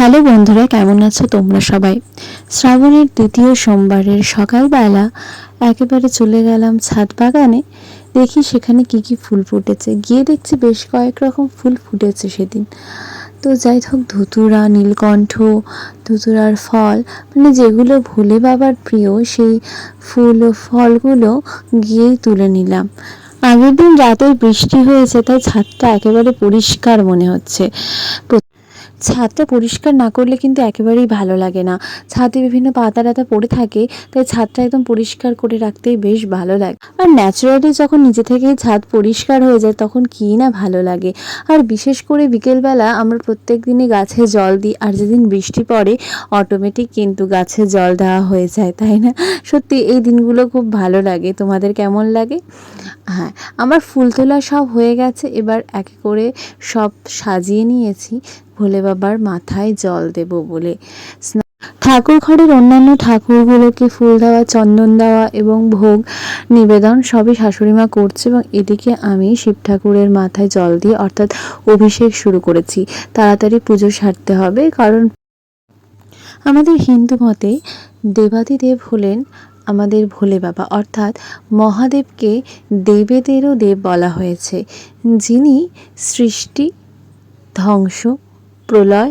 Hello বন্ধুরা, কেমন আছো তোমরা সবাই? শ্রাবণের দ্বিতীয় সোমবারের সকালবেলা একেবারে চলে গেলাম ছাদ বাগানে। দেখি সেখানে কি কি ফুল ফুটেছে। গিয়ে দেখছি বেশ কয়েক রকম ফুল ফুটেছে সেদিন। তো যাই হোক, ধুতুরা, নীলকণ্ঠ, ধুতুরার ফল মানে যেগুলো ভোলে বাবার প্রিয়, সেই ফুল ও ফলগুলো গিয়েই তুলে নিলাম। আগের দিন রাতে বৃষ্টি হয়েছে, তাই ছাদটা একেবারে পরিষ্কার মনে হচ্ছে। ছাদটা পরিষ্কার না করলে কিন্তু একেবারেই ভালো লাগে না। ছাদে বিভিন্ন পাতা টাতা পড়ে থাকে, তাই ছাদটা একদম পরিষ্কার করে রাখতেই বেশ ভালো লাগে। আর ন্যাচারালি যখন নিজে থেকেই ছাদ পরিষ্কার হয়ে যায়, তখন কী না ভালো লাগে। আর বিশেষ করে বিকেলবেলা আমরা প্রত্যেক দিনই গাছে জল দিই, আর যেদিন বৃষ্টি পড়ে অটোমেটিক কিন্তু গাছে জল দেওয়া হয়ে যায়, তাই না? সত্যি, এই দিনগুলো খুব ভালো লাগে। তোমাদের কেমন লাগে? হ্যাঁ আমার ফুল তোলা সব হয়ে গেছে। এবার একে করে সব সাজিয়ে নিয়েছি। ভোলে বাবার মাথায় জল দেব বলে। ঠাকুর ঘরের অন্যান্য ঠাকুরগুলোকে ফুল দেওয়া, চন্দন দেওয়া এবং ভোগ, নিবেদন সবই শাশুড়িমা করছে এবং এদিকে আমি শিব ঠাকুরের মাথায় জল দিয়ে অর্থাৎ অভিষেক শুরু করেছি। তাড়াতাড়ি পুজো সারতে হবে কারণ আমাদের হিন্দু মতে দেবাদিদেব হলেন আমাদের ভোলে বাবা। অর্থাৎ মহাদেবকে দেবেদেরও দেব বলা হয়েছে, যিনি সৃষ্টি, ধ্বংস প্রলয়,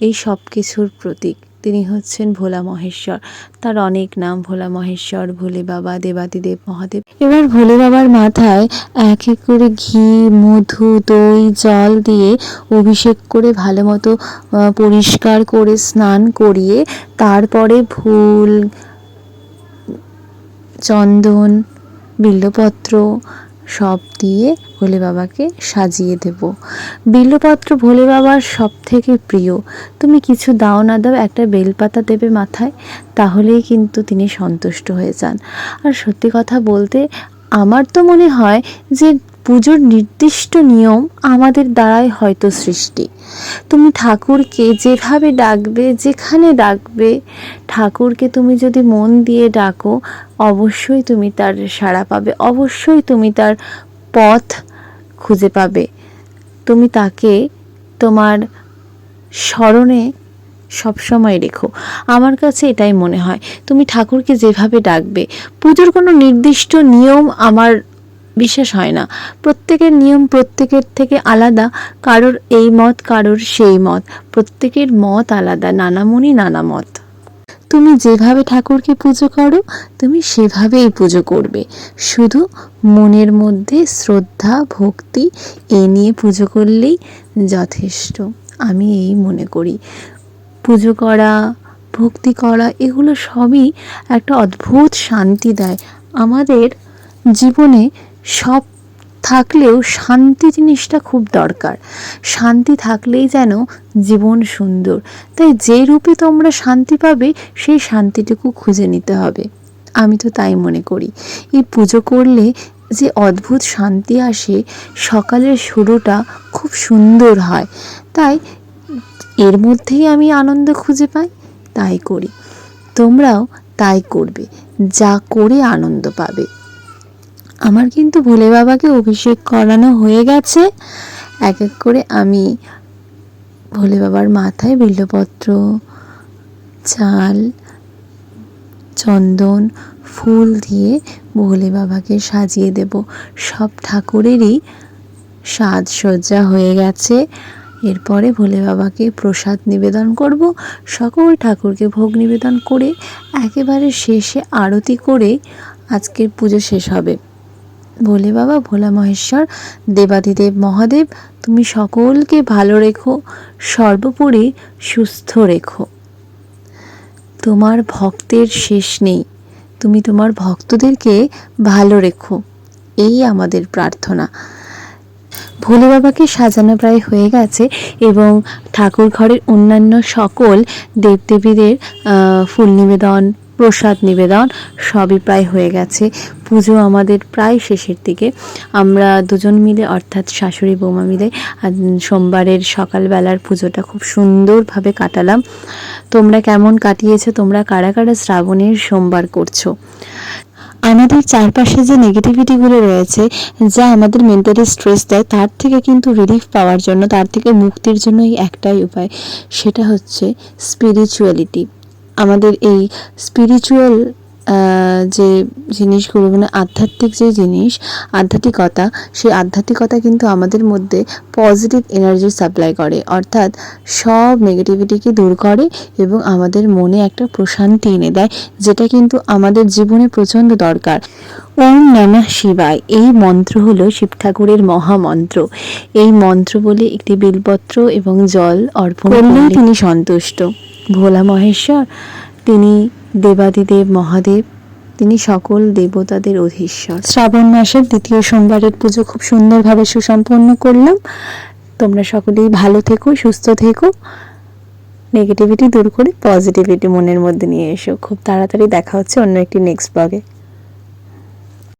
এই সব কিছুর প্রতীক। তিনি হচ্ছেন ভোলা মহেশ্বর। তার অনেক নাম ভোলা মহেশ্বর, ভোলে বাবা দেবাদিদেব মহাদেব। এবার ভোলে বাবার মাথায় এক এক করে ঘি, মধু, দই, জল দিয়ে অভিষেক করে ভালো মতো পরিষ্কার করে স্নান করিয়ে তারপরে ফুল, চন্দন, বিল্লপত্র সব দিয়ে ভোলে বাবাকে সাজিয়ে দেব। বিল্লপত্র ভোলে বাবার সব থেকে প্রিয়। তুমি কিছু দাও না দাও, একটা বেলপাতা দেবে মাথায়, তাহলেই কিন্তু তিনি সন্তুষ্ট হয়ে যান। আর সত্যি কথা বলতে, আমার তো মনে হয় যে পুজোর নির্দিষ্ট নিয়ম আমাদের দ্বারাই হয়তো সৃষ্টি। তুমি ঠাকুরকে যেভাবে ডাকবে, যেখানে ডাকবে, ঠাকুরকে তুমি যদি মন দিয়ে ডাকো, অবশ্যই তুমি তার সাড়া পাবে, অবশ্যই তুমি তার পথ খুঁজে পাবে। তুমি তাকে তোমার স্মরণে সবসময় রেখো। আমার কাছে এটাই মনে হয়, তুমি ঠাকুরকে যেভাবে ডাকবে, পুজোর কোনো নির্দিষ্ট নিয়ম আমার বিশ্বাস হয় না। প্রত্যেকের নিয়ম প্রত্যেকের থেকে আলাদা, কারোর এই মত, কারোর সেই মত। প্রত্যেকের মত আলাদা নানা মনি নানা মত। তুমি যেভাবে ঠাকুরকে পুজো করো, তুমি সেভাবেই পুজো করবে। শুধু মনের মধ্যে শ্রদ্ধা, ভক্তি এ নিয়ে পুজো করলেই যথেষ্ট। আমি এই মনে করি। পুজো করা, ভক্তি করা, এগুলো সবই একটা অদ্ভুত শান্তি দেয়। আমাদের জীবনে সব থাকলেও শান্তি জিনিসটা খুব দরকার। শান্তি থাকলেই যেন জীবন সুন্দর। তাই যে রূপে তোমরা শান্তি পাবে, সেই শান্তিটুকু খুঁজে নিতে হবে। আমি তো তাই মনে করি। এই পুজো করলে যে অদ্ভুত শান্তি আসে, সকালের শুরুটা খুব সুন্দর হয়। তাই এর মধ্যেই আমি আনন্দ খুঁজে পাই, তাই করি। তোমরাও তাই করবে। যা করে আনন্দ পাবে। আমার কিন্তু ভোলে বাবাকে অভিষেক করানো হয়ে গেছে। এক এক করে আমি ভোলে বাবার মাথায় বিল্লপত্র, চাল, চন্দন, ফুল দিয়ে ভোলে বাবাকে সাজিয়ে দেব। সব ঠাকুরেরই সাজসজ্জা হয়ে গেছে। এরপরে ভোলে বাবাকে প্রসাদ নিবেদন করব। সকল ঠাকুরকে ভোগ নিবেদন করে একেবারে শেষে আরতি করে আজকের পুজো শেষ হবে। ভোলে বাবা, ভোলা মহেশ্বর, দেবাদিদেব মহাদেব, তুমি সকলকে ভালো রেখো, সর্বোপরি সুস্থ রেখো। তোমার ভক্তের শেষ নেই, তুমি তোমার ভক্তদেরকে ভালো রেখো। এই আমাদের প্রার্থনা। ভোলে বাবাকে সাজানো প্রায় হয়ে গেছে এবং ঠাকুর ঘরের অন্যান্য সকল দেবদেবীদের ফুল নিবেদন প্রসাদ নিবেদন সবই প্রায় হয়ে গেছে। পুজো আমাদের প্রায় শেষের দিকে। আমরা দুজন মিলে, অর্থাৎ শাশুড়ি বৌমা মিলে সোমবারের সকালবেলার পুজোটা খুব সুন্দরভাবে কাটালাম। তোমরা কেমন কাটিয়েছো? তোমরা কারা কারা শ্রাবণের সোমবার করছ? আমাদের চারপাশে যে নেগেটিভিটিগুলো রয়েছে, যা আমাদের মেন্টালি স্ট্রেস দেয়, তার থেকে কিন্তু রিলিফ পাওয়ার জন্য, তার থেকে মুক্তির জন্য এই একটাই উপায়। সেটা হচ্ছে স্পিরিচুয়ালিটি আমাদের এই স্পিরিচুয়াল যে জিনিসগুলো মানে আধ্যাত্মিক যে জিনিস, আধ্যাত্মিকতা, সেই আধ্যাত্মিকতা কিন্তু আমাদের মধ্যে পজিটিভ এনার্জি সাপ্লাই করে। অর্থাৎ সব নেগেটিভিটিকে দূর করে এবং আমাদের মনে একটা প্রশান্তি এনে দেয়, যেটা কিন্তু আমাদের জীবনে প্রচণ্ড দরকার। ওম নমঃ শিবায়। এই মন্ত্র হলো শিব ঠাকুরের মহামন্ত্র। এই মন্ত্র বলে একটি বেলপত্র এবং জল অর্পণ করলেই তিনি সন্তুষ্ট। ভোলা মহেশ্বর তিনি দেবাদিদেব মহাদেব তিনি সকল দেবতাদের অধীশ্বর। শ্রাবণ মাসের দ্বিতীয় সোমবারের পুজো খুব সুন্দরভাবে সুসম্পন্ন করলাম। তোমরা সকলেই ভালো থেকো সুস্থ থেকো। নেগেটিভিটি দূর করে পজিটিভিটি মনের মধ্যে নিয়ে এসো। খুব তাড়াতাড়ি দেখা হচ্ছে অন্য একটি নেক্সট ব্লগে